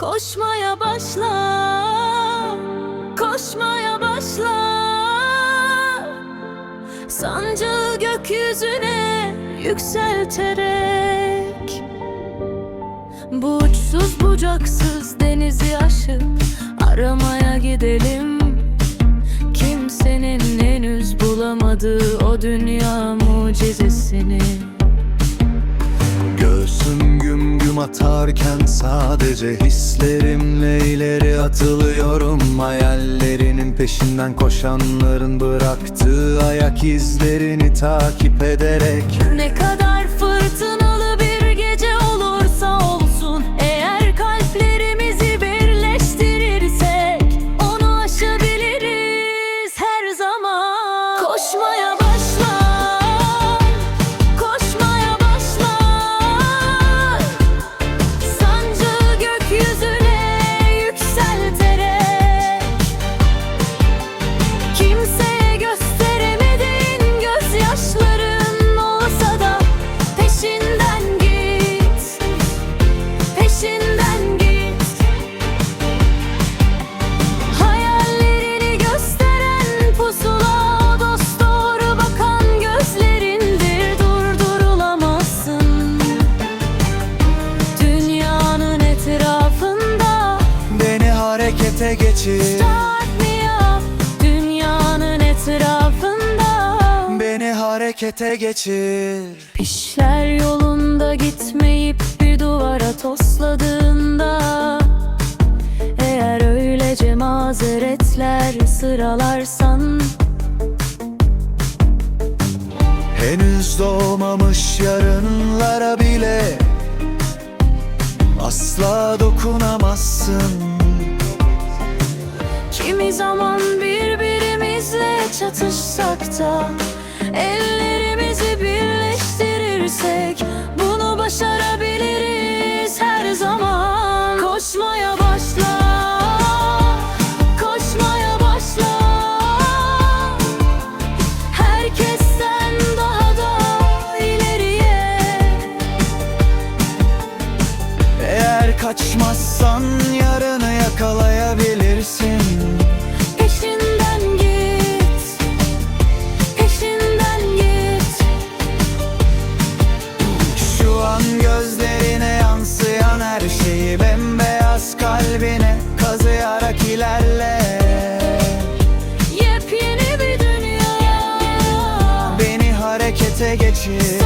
Koşmaya başla, koşmaya başla. Sancı gökyüzüne yükselterek. Bu uçsuz bucaksız denizi aşıp aramaya gidelim. Kimsenin henüz bulamadığı o dünya mucizesini güm atarken sadece hislerimle ileri atılıyorum. Hayallerinin peşinden koşanların bıraktığı ayak izlerini takip ederek Ne kadar harekete geçir. Start me up Dünyanın etrafında. Beni harekete geçir. İşler yolunda gitmeyip bir duvara tosladığında Eğer öylece mazeretler sıralarsan. Henüz doğmamış yarınlara bile Asla dokunamazsın Kimi zaman birbirimizle çatışsak da Ellerimizi birleştirirsek Bunu başarabiliriz her zaman. Koşmaya başla Koşmaya başla. Herkesten daha da ileriye. Eğer kaçmazsan geçir